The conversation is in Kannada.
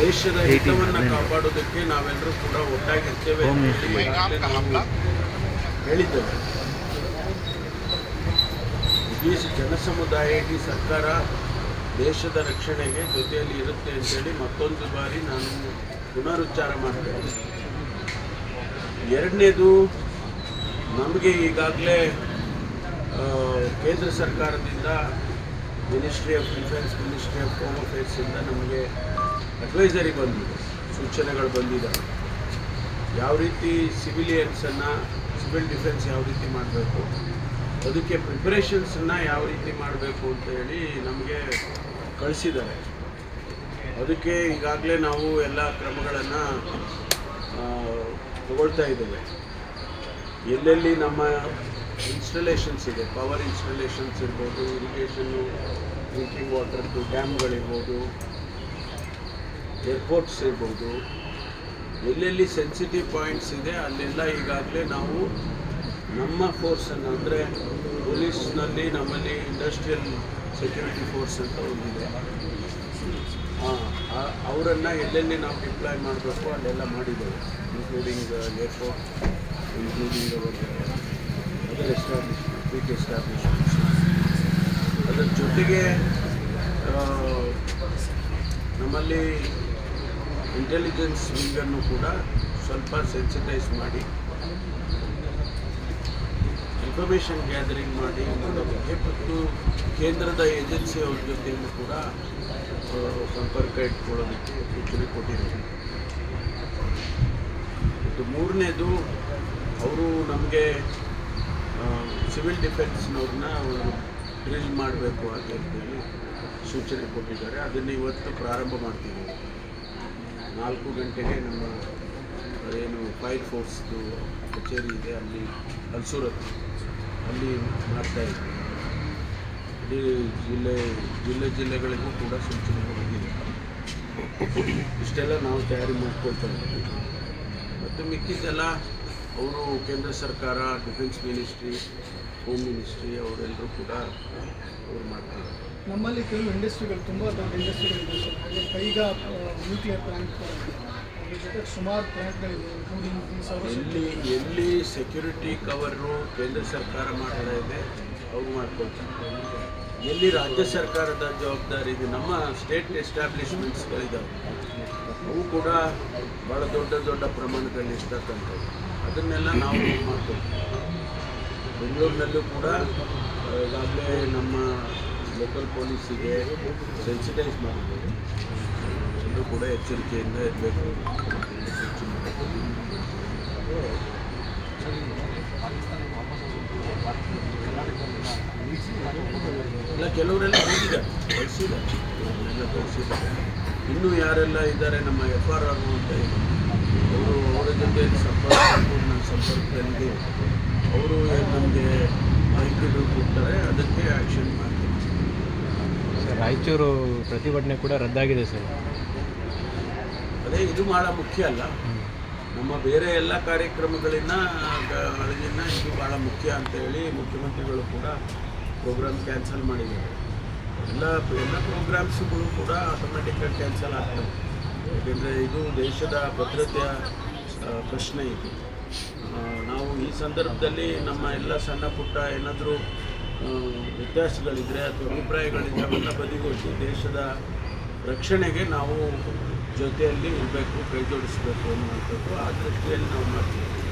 ದೇಶದ ಹಿತವನ್ನು ಕಾಪಾಡೋದಕ್ಕೆ ನಾವೆಲ್ಲರೂ ಕೂಡ ಒಟ್ಟಾಗಿರ್ತೇವೆ ಹೇಳಿದ್ದೇವೆ ಇಡೀ ಜನಸಮುದಾಯ ಇಡೀ ಸರ್ಕಾರ ದೇಶದ ರಕ್ಷಣೆಗೆ ಜೊತೆಯಲ್ಲಿ ಇರುತ್ತೆ ಅಂತೇಳಿ ಮತ್ತೊಂದು ಬಾರಿ ನಾನು ಪುನರುಚ್ಚಾರ ಮಾಡ್ತೇನೆ. ಎರಡನೇದು ನಮಗೆ ಈಗಾಗಲೇ ಕೇಂದ್ರ ಸರ್ಕಾರದಿಂದ ministry of defence ministry of home ಅಫೇರ್ಸಿಂದ ನಮಗೆ ಅಡ್ವೈಸರಿ ಬಂದಿದೆ, ಸೂಚನೆಗಳು ಬಂದಿದ್ದಾವೆ. ಯಾವ ರೀತಿ ಸಿವಿಲಿಯನ್ಸನ್ನು ಸಿವಿಲ್ ಡಿಫೆನ್ಸ್ ಯಾವ ರೀತಿ ಮಾಡಬೇಕು, ಅದಕ್ಕೆ ಪ್ರಿಪ್ರೇಷನ್ಸನ್ನು ಯಾವ ರೀತಿ ಮಾಡಬೇಕು ಅಂತ ಹೇಳಿ ನಮಗೆ ಕಳಿಸಿದ್ದಾರೆ. ಅದಕ್ಕೆ ಈಗಾಗಲೇ ನಾವು ಎಲ್ಲ ಕ್ರಮಗಳನ್ನು ತಗೊಳ್ತಾ ಇದ್ದೇವೆ. ಎಲ್ಲೆಲ್ಲಿ ನಮ್ಮ ಇನ್ಸ್ಟಲೇಷನ್ಸ್ ಇದೆ ಪವರ್ ಇನ್ಸ್ಟಲೇಷನ್ಸ್ ಇರ್ಬೋದು ಇರಿಗೇಷನ್ನು ಡ್ರಿಂಕಿಂಗ್ ವಾಟರ್ದು ಡ್ಯಾಮ್ಗಳಿರ್ಬೋದು ಏರ್ಪೋರ್ಟ್ಸ್ ಇರ್ಬೋದು, ಎಲ್ಲೆಲ್ಲಿ ಸೆನ್ಸಿಟಿವ್ ಪಾಯಿಂಟ್ಸ್ ಇದೆ, ಅಲ್ಲೆಲ್ಲ ಈಗಾಗಲೇ ನಾವು ನಮ್ಮ ಫೋರ್ಸನ್ನು ಅಂದರೆ ಪೊಲೀಸ್ನಲ್ಲಿ ನಮ್ಮಲ್ಲಿ ಇಂಡಸ್ಟ್ರಿಯಲ್ ಸೆಕ್ಯೂರಿಟಿ ಫೋರ್ಸ್ ಅಂತ ಒಂದಿದೆ. ಅವರನ್ನು ಎಲ್ಲೆಲ್ಲಿ ನಾವು ಡಿಪ್ಲಾಯ್ ಮಾಡಬೇಕು ಅಲ್ಲೆಲ್ಲ ಮಾಡಿದ್ದೇವೆ including airport including other establishment big establishments ಅದರ ಜೊತೆಗೆ ನಮ್ಮಲ್ಲಿ ಇಂಟೆಲಿಜೆನ್ಸ್ ವಿಂಗನ್ನು ಕೂಡ ಸ್ವಲ್ಪ ಸೆನ್ಸಿಟೈಸ್ ಮಾಡಿ ಇನ್ಫಾರ್ಮೇಷನ್ ಗ್ಯಾದರಿಂಗ್ ಮಾಡಿ ಮತ್ತು ಕೇಂದ್ರದ ಏಜೆನ್ಸಿಯವ್ರ ಜೊತೆಯೂ ಕೂಡ ಸಂಪರ್ಕ ಇಟ್ಕೊಳ್ಳೋದಕ್ಕೆ ಸೂಚನೆ ಕೊಟ್ಟಿದ್ದೀವಿ ಮತ್ತು ಮೂರನೇದು, ಅವರು ನಮಗೆ ಸಿವಿಲ್ ಡಿಫೆನ್ಸ್ನವ್ರನ್ನ ಅವರು ಡ್ರಿಲ್ ಮಾಡಬೇಕು ಅಂತ ಹೇಳಿ ಸೂಚನೆ ಕೊಟ್ಟಿದ್ದಾರೆ. ಅದನ್ನು ಇವತ್ತು ಪ್ರಾರಂಭ ಮಾಡ್ತಿದ್ದೀವಿ. ನಾಲ್ಕು ಗಂಟೆಗೆ ನಮ್ಮ ಏನು ಫೈರ್ ಫೋರ್ಸ್ದು ಕಚೇರಿ ಇದೆ, ಅಲ್ಲಿ ಹಲ್ಸೂರತ್ ಅಲ್ಲಿ ಮಾಡ್ತಾ ಇದ್ದೀವಿ ಇಡೀ ಜಿಲ್ಲೆ ಜಿಲ್ಲೆ ಜಿಲ್ಲೆಗಳಿಗೂ ಕೂಡ ಸೂಚನೆ ಹೋಗಿದೆ ಇಷ್ಟೆಲ್ಲ ನಾವು ತಯಾರಿ ಮಾಡ್ಕೊಳ್ತಾ ಇದ್ದೀವಿ ಮತ್ತು ಮಿಕ್ಕಿದ್ದೆಲ್ಲ ಅವರು ಕೇಂದ್ರ ಸರ್ಕಾರ, ಡಿಫೆನ್ಸ್ ಮಿನಿಸ್ಟ್ರಿ, ಹೋಮ್ ಮಿನಿಸ್ಟ್ರಿ, ಅವರೆಲ್ಲರೂ ಕೂಡ ಅವ್ರು ಮಾಡ್ತಾರೆ ನಮ್ಮಲ್ಲಿ ಕೆಲವು ಇಂಡಸ್ಟ್ರಿಗಳು ತುಂಬ ದೊಡ್ಡ ಇಂಡಸ್ಟ್ರಿಗಳಿದೆ ಸರ್. ಹಾಗೆ ಕೈಗಾ ನ್ಯೂಕ್ಲಿಯರ್ ಪ್ಲಾಂಟ್ ಅದ್ರ ಜೊತೆ ಸುಮಾರು ಪ್ಲಾಂಟ್ಗಳಿದೆ ಎಲ್ಲಿ ಸೆಕ್ಯೂರಿಟಿ ಕವರು ಕೇಂದ್ರ ಸರ್ಕಾರ ಮಾಡ್ತಾ ಇದೆ ಅವ್ರು ಮಾಡ್ಕೊಳ್ತಾರೆ. ಎಲ್ಲಿ ರಾಜ್ಯ ಸರ್ಕಾರದ ಜವಾಬ್ದಾರಿ ಇದೆ, ನಮ್ಮ ಸ್ಟೇಟ್ ಎಸ್ಟಾಬ್ಲಿಷ್ಮೆಂಟ್ಸ್ಗಳಿದ್ದಾವೆ ಅವು ಕೂಡ ಭಾಳ ದೊಡ್ಡ ದೊಡ್ಡ ಪ್ರಮಾಣದಲ್ಲಿ ಇರ್ತಕ್ಕಂಥದ್ದು. ಅದನ್ನೆಲ್ಲ ನಾವು ಮಾಡ್ಕೊಳ್ತೀವಿ. ಬೆಂಗಳೂರಿನಲ್ಲೂ ಕೂಡ ಈಗಾಗಲೇ ನಮ್ಮ ಲೋಕಲ್ ಪೊಲೀಸಿಗೆ ಸೆನ್ಸಿಟೈಸ್ ಮಾಡಿದ್ದೇವೆ ಎಲ್ಲರೂ ಕೂಡ ಎಚ್ಚರಿಕೆಯಿಂದ ಇರಬೇಕು. ಇಲ್ಲ, ಕೆಲವರೆಲ್ಲ ಹೋಗಿದ್ದಾರೆ ಕಳಿಸಿದ್ದಾರೆ. ಕಳಿಸಿದ್ದಾರೆ. ಇನ್ನೂ ಯಾರೆಲ್ಲ ಇದ್ದಾರೆ, ನಮ್ಮ ಎಫ್ ಆರ್ ಆರ್ ಅಂತ ಅವರು ಅವರ ಜೊತೆ ಸಂಪರ್ಕ ನನ್ನ ಸಂಪರ್ಕದಲ್ಲಿ ಅವರು ನಮಗೆ ಮಾಹಿತಿಗಳು ಕೊಡ್ತಾರೆ. ಅದಕ್ಕೆ ಆ್ಯಕ್ಷನ್ ರಾಯಚೂರು ಪ್ರತಿಭಟನೆ ಕೂಡ ರದ್ದಾಗಿದೆ ಸರ್. ಅದೇ ಇದು ಭಾಳ ಮುಖ್ಯ ಅಲ್ಲ. ನಮ್ಮ ಬೇರೆ ಎಲ್ಲ ಕಾರ್ಯಕ್ರಮಗಳಿಂದ ಇದು ಭಾಳ ಮುಖ್ಯ ಅಂತ ಹೇಳಿ ಮುಖ್ಯಮಂತ್ರಿಗಳು ಕೂಡ ಪ್ರೋಗ್ರಾಮ್ ಕ್ಯಾನ್ಸಲ್ ಮಾಡಿದ್ದಾರೆ. ಎಲ್ಲ ಎಲ್ಲ ಪ್ರೋಗ್ರಾಮ್ಸ್ಗಳು ಕೂಡ ಆಟೋಮೆಟಿಕ್ಕಾಗಿ ಕ್ಯಾನ್ಸಲ್ ಆಗ್ತವೆ. ಯಾಕೆಂದರೆ ಇದು ದೇಶದ ಭದ್ರತೆಯ ಪ್ರಶ್ನೆ ಇದು. ನಾವು ಈ ಸಂದರ್ಭದಲ್ಲಿ ನಮ್ಮ ಎಲ್ಲ ಸಣ್ಣ ಪುಟ್ಟ ಏನಾದರೂ ವ್ಯತ್ಯಾಸಗಳಿದ್ರೆ ಅಥವಾ ಅಭಿಪ್ರಾಯಗಳಿದ್ರೆ ಅವೆಲ್ಲ ಬದಿಗೊಟ್ಟು ದೇಶದ ರಕ್ಷಣೆಗೆ ನಾವು ಜೊತೆಯಲ್ಲಿ ಇರಬೇಕು ಕೈ ಜೋಡಿಸಬೇಕು ಅನ್ನುವಂಥದ್ದು ಆ ದೃಷ್ಟಿಯಲ್ಲಿ ನಾವು ಮಾಡ್ತೀವಿ.